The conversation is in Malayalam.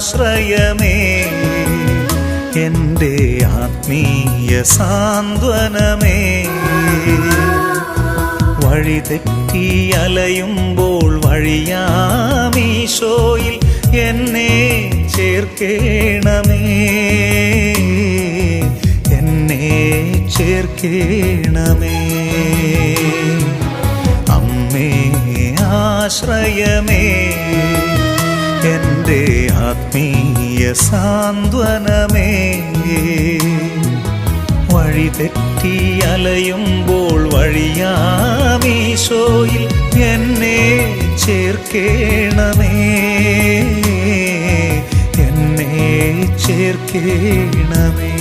ആശ്രയമേ എന്റെ ആത്മീയ സാന്ത്വനമേ. വഴി തെറ്റി അലയുമ്പോൾ വഴിയാമീശോയിൽ എന്നെ ചേർക്കേണമേ. എന്നെ ചേർക്കേണമേ. അമ്മേ ആശ്രയമേ. ആത്മീയ സാന്ത്വനമേ വഴി തെറ്റി അലയുമ്പോൾ വഴിയാമീശോയിൽ എന്നെ ചേർക്കേണമേ. എന്നെ ചേർക്കേണമേ.